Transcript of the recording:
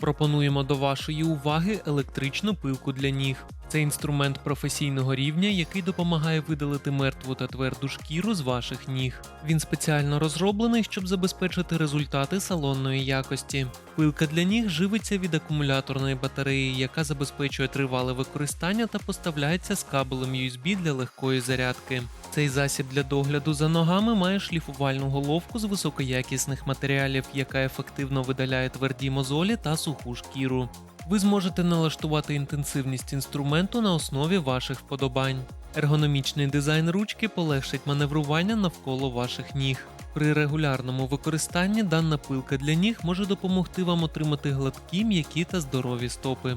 Пропонуємо до вашої уваги електричну пилку для ніг. Це інструмент професійного рівня, який допомагає видалити мертву та тверду шкіру з ваших ніг. Він спеціально розроблений, щоб забезпечити результати салонної якості. Пилка для ніг живиться від акумуляторної батареї, яка забезпечує тривале використання та поставляється з кабелем USB для легкої зарядки. Цей засіб для догляду за ногами має шліфувальну головку з високоякісних матеріалів, яка ефективно видаляє тверді мозолі та суху шкіру. Ви зможете налаштувати інтенсивність інструменту на основі ваших вподобань. Ергономічний дизайн ручки полегшить маневрування навколо ваших ніг. При регулярному використанні дана пилка для ніг може допомогти вам отримати гладкі, м'які та здорові стопи.